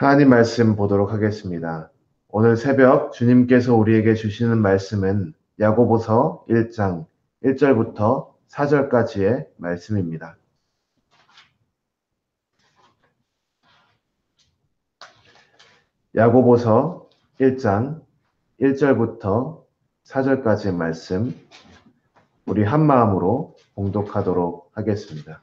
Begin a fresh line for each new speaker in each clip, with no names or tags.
하나님 말씀 보도록 하겠습니다. 오늘 새벽 주님께서 우리에게 주시는 말씀은 야고보서 1장 1절부터 4절까지의 말씀입니다. 야고보서 1장 1절부터 4절까지의 말씀 우리 한 마음으로 봉독하도록 하겠습니다.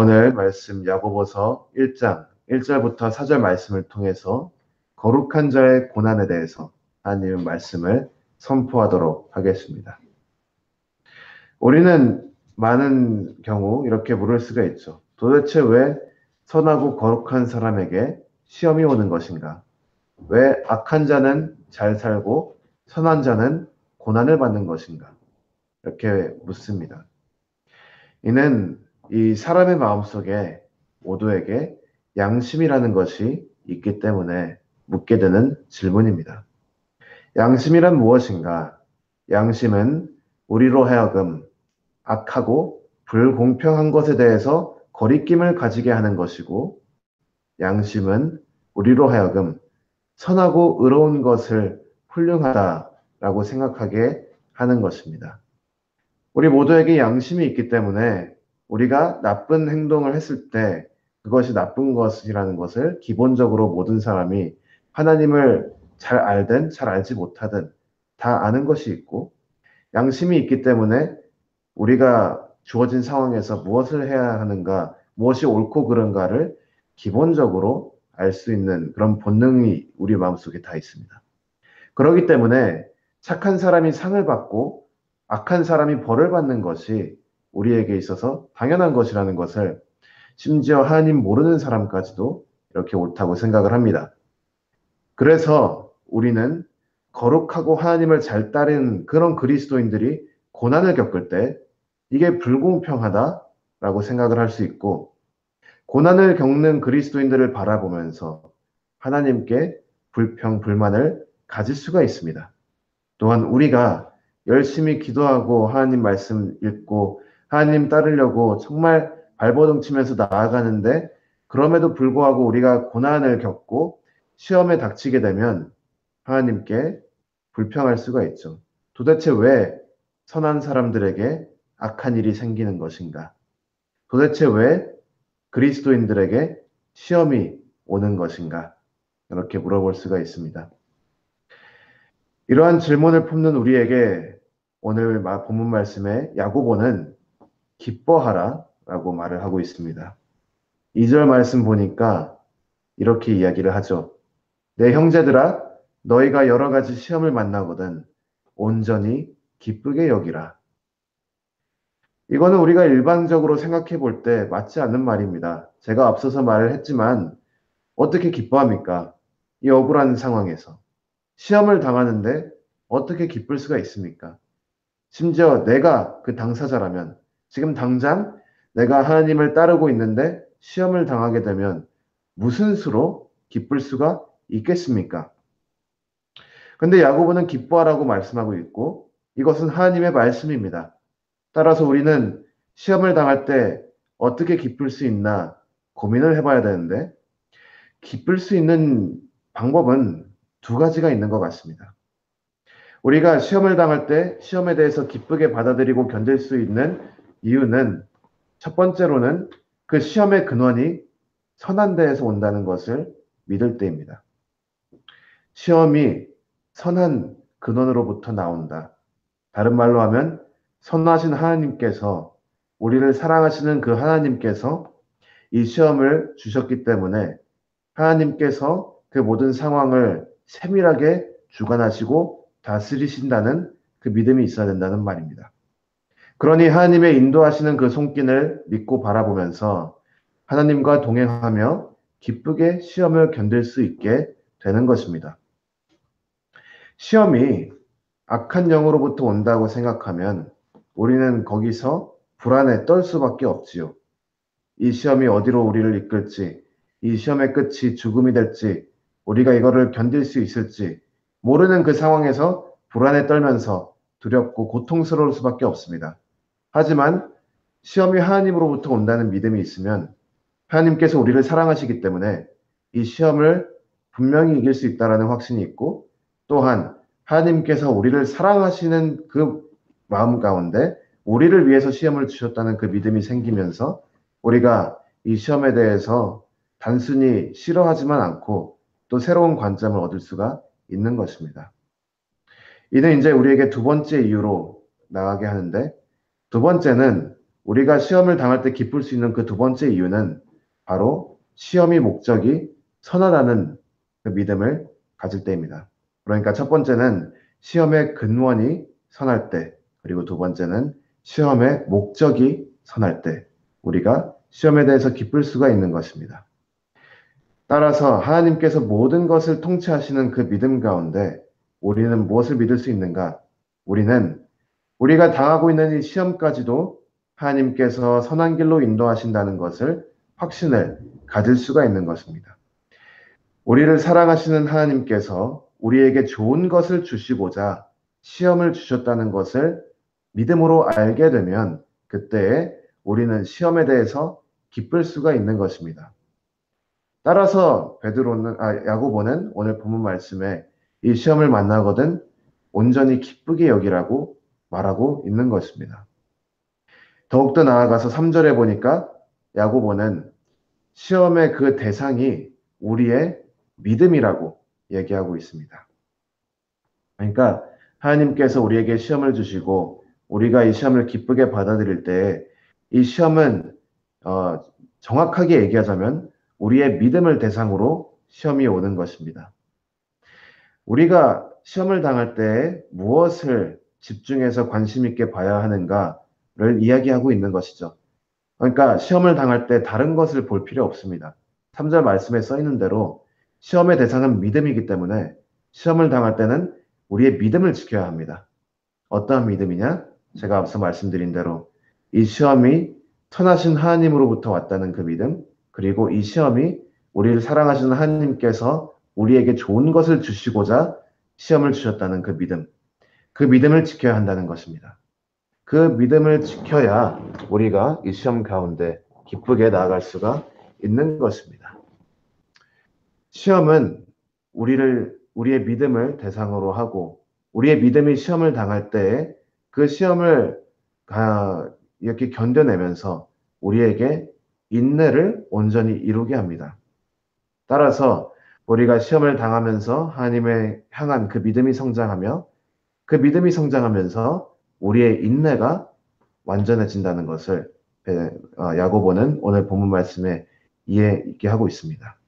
오늘 말씀 야고보서 1장 1절부터 4절 말씀을 통해서 거룩한 자의 고난에 대해서 하나님의 말씀을 선포하도록 하겠습니다. 우리는 많은 경우 이렇게 물을 수가 있죠. 도대체 왜 선하고 거룩한 사람에게 시험이 오는 것인가? 왜 악한 자는 잘 살고 선한 자는 고난을 받는 것인가? 이렇게 묻습니다. 이는 이 사람의 마음속에 모두에게 양심이라는 것이 있기 때문에 묻게 되는 질문입니다. 양심이란 무엇인가? 양심은 우리로 하여금 악하고 불공평한 것에 대해서 거리낌을 가지게 하는 것이고, 양심은 우리로 하여금 선하고 의로운 것을 훌륭하다라고 생각하게 하는 것입니다. 우리 모두에게 양심이 있기 때문에 우리가 나쁜 행동을 했을 때 그것이 나쁜 것이라는 것을 기본적으로 모든 사람이 하나님을 잘 알든 잘 알지 못하든 다 아는 것이 있고 양심이 있기 때문에 우리가 주어진 상황에서 무엇을 해야 하는가, 무엇이 옳고 그른가를 기본적으로 알 수 있는 그런 본능이 우리 마음속에 다 있습니다. 그렇기 때문에 착한 사람이 상을 받고 악한 사람이 벌을 받는 것이 우리에게 있어서 당연한 것이라는 것을 심지어 하나님 모르는 사람까지도 이렇게 옳다고 생각을 합니다. 그래서 우리는 거룩하고 하나님을 잘 따르는 그런 그리스도인들이 고난을 겪을 때 이게 불공평하다라고 생각을 할 수 있고 고난을 겪는 그리스도인들을 바라보면서 하나님께 불평, 불만을 가질 수가 있습니다. 또한 우리가 열심히 기도하고 하나님 말씀 읽고 하나님 따르려고 정말 발버둥 치면서 나아가는데 그럼에도 불구하고 우리가 고난을 겪고 시험에 닥치게 되면 하나님께 불평할 수가 있죠. 도대체 왜 선한 사람들에게 악한 일이 생기는 것인가? 도대체 왜 그리스도인들에게 시험이 오는 것인가? 이렇게 물어볼 수가 있습니다. 이러한 질문을 품는 우리에게 오늘 본문 말씀에 야고보는 기뻐하라 라고 말을 하고 있습니다. 2절 말씀 보니까 이렇게 이야기를 하죠. 내 형제들아, 너희가 여러 가지 시험을 만나거든 온전히 기쁘게 여기라. 이거는 우리가 일반적으로 생각해 볼 때 맞지 않는 말입니다. 제가 앞서서 말을 했지만 어떻게 기뻐합니까? 이 억울한 상황에서. 시험을 당하는데 어떻게 기쁠 수가 있습니까? 심지어 내가 그 당사자라면 지금 당장 내가 하나님을 따르고 있는데 시험을 당하게 되면 무슨 수로 기쁠 수가 있겠습니까? 근데 야고보는 기뻐하라고 말씀하고 있고 이것은 하나님의 말씀입니다. 따라서 우리는 시험을 당할 때 어떻게 기쁠 수 있나 고민을 해봐야 되는데 기쁠 수 있는 방법은 두 가지가 있는 것 같습니다. 우리가 시험을 당할 때 시험에 대해서 기쁘게 받아들이고 견딜 수 있는 이유는 첫 번째로는 그 시험의 근원이 선한 데에서 온다는 것을 믿을 때입니다. 시험이 선한 근원으로부터 나온다. 다른 말로 하면 선하신 하나님께서 우리를 사랑하시는 그 하나님께서 이 시험을 주셨기 때문에 하나님께서 그 모든 상황을 세밀하게 주관하시고 다스리신다는 그 믿음이 있어야 된다는 말입니다. 그러니 하나님의 인도하시는 그 손길을 믿고 바라보면서 하나님과 동행하며 기쁘게 시험을 견딜 수 있게 되는 것입니다. 시험이 악한 영으로부터 온다고 생각하면 우리는 거기서 불안에 떨 수밖에 없지요. 이 시험이 어디로 우리를 이끌지, 이 시험의 끝이 죽음이 될지, 우리가 이거를 견딜 수 있을지 모르는 그 상황에서 불안에 떨면서 두렵고 고통스러울 수밖에 없습니다. 하지만 시험이 하나님으로부터 온다는 믿음이 있으면 하나님께서 우리를 사랑하시기 때문에 이 시험을 분명히 이길 수 있다라는 확신이 있고 또한 하나님께서 우리를 사랑하시는 그 마음 가운데 우리를 위해서 시험을 주셨다는 그 믿음이 생기면서 우리가 이 시험에 대해서 단순히 싫어하지만 않고 또 새로운 관점을 얻을 수가 있는 것입니다. 이는 이제 우리에게 두 번째 이유로 나가게 하는데 두 번째는 우리가 시험을 당할 때 기쁠 수 있는 그 두 번째 이유는 바로 시험이 목적이 선하다는 그 믿음을 가질 때입니다. 그러니까 첫 번째는 시험의 근원이 선할 때, 그리고 두 번째는 시험의 목적이 선할 때, 우리가 시험에 대해서 기쁠 수가 있는 것입니다. 따라서 하나님께서 모든 것을 통치하시는 그 믿음 가운데 우리는 무엇을 믿을 수 있는가? 우리는 우리가 당하고 있는 이 시험까지도 하나님께서 선한 길로 인도하신다는 것을 확신을 가질 수가 있는 것입니다. 우리를 사랑하시는 하나님께서 우리에게 좋은 것을 주시고자 시험을 주셨다는 것을 믿음으로 알게 되면 그때에 우리는 시험에 대해서 기쁠 수가 있는 것입니다. 따라서 베드로는 아 야고보는 오늘 본문 말씀에 이 시험을 만나거든 온전히 기쁘게 여기라고 말하고 있는 것입니다. 더욱더 나아가서 3절에 보니까 야고보는 시험의 그 대상이 우리의 믿음이라고 얘기하고 있습니다. 그러니까 하나님께서 우리에게 시험을 주시고 우리가 이 시험을 기쁘게 받아들일 때 이 시험은 어, 정확하게 얘기하자면 우리의 믿음을 대상으로 시험이 오는 것입니다. 우리가 시험을 당할 때 무엇을 집중해서 관심 있게 봐야 하는가를 이야기하고 있는 것이죠. 그러니까 시험을 당할 때 다른 것을 볼 필요 없습니다. 3절 말씀에 써 있는 대로 시험의 대상은 믿음이기 때문에 시험을 당할 때는 우리의 믿음을 지켜야 합니다. 어떠한 믿음이냐? 제가 앞서 말씀드린 대로 이 시험이 선하신 하나님으로부터 왔다는 그 믿음, 그리고 이 시험이 우리를 사랑하시는 하나님께서 우리에게 좋은 것을 주시고자 시험을 주셨다는 그 믿음, 그 믿음을 지켜야 한다는 것입니다. 그 믿음을 지켜야 우리가 이 시험 가운데 기쁘게 나아갈 수가 있는 것입니다. 시험은 우리를 우리의 믿음을 대상으로 하고 우리의 믿음이 시험을 당할 때그 시험을 이렇게 견뎌내면서 우리에게 인내를 온전히 이루게 합니다. 따라서 우리가 시험을 당하면서 하나님의 향한 그 믿음이 성장하며 그 믿음이 성장하면서 우리의 인내가 완전해진다는 것을 어, 야고보는 오늘 본문 말씀에 이해 있게 하고 있습니다.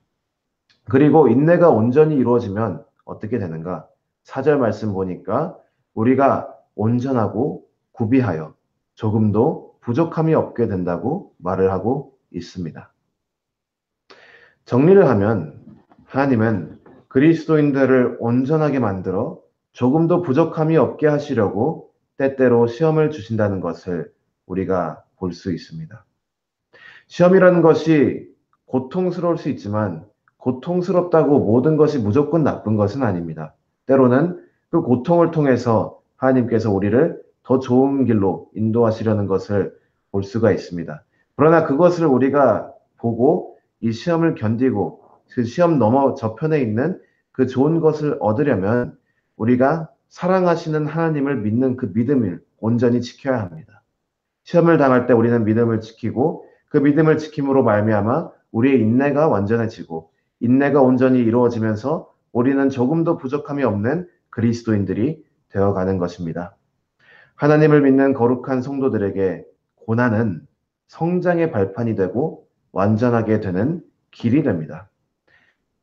그리고 인내가 온전히 이루어지면 어떻게 되는가? 4절 말씀 보니까 우리가 온전하고 구비하여 조금도 부족함이 없게 된다고 말을 하고 있습니다. 정리를 하면 하나님은 그리스도인들을 온전하게 만들어 조금도 부족함이 없게 하시려고 때때로 시험을 주신다는 것을 우리가 볼 수 있습니다. 시험이라는 것이 고통스러울 수 있지만 고통스럽다고 모든 것이 무조건 나쁜 것은 아닙니다. 때로는 그 고통을 통해서 하나님께서 우리를 더 좋은 길로 인도하시려는 것을 볼 수가 있습니다. 그러나 그것을 우리가 보고 이 시험을 견디고 그 시험 넘어 저편에 있는 그 좋은 것을 얻으려면 우리가 사랑하시는 하나님을 믿는 그 믿음을 온전히 지켜야 합니다. 시험을 당할 때 우리는 믿음을 지키고 그 믿음을 지킴으로 말미암아 우리의 인내가 완전해지고 인내가 온전히 이루어지면서 우리는 조금도 부족함이 없는 그리스도인들이 되어가는 것입니다. 하나님을 믿는 거룩한 성도들에게 고난은 성장의 발판이 되고 완전하게 되는 길이 됩니다.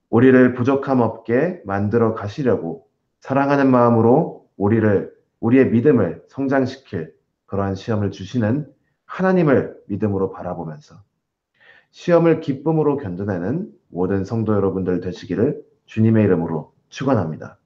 우리를 부족함 없게 만들어 가시려고 사랑하는 마음으로 우리를 우리의 믿음을 성장시킬 그러한 시험을 주시는 하나님을 믿음으로 바라보면서 시험을 기쁨으로 견뎌내는 모든 성도 여러분들 되시기를 주님의 이름으로 축원합니다.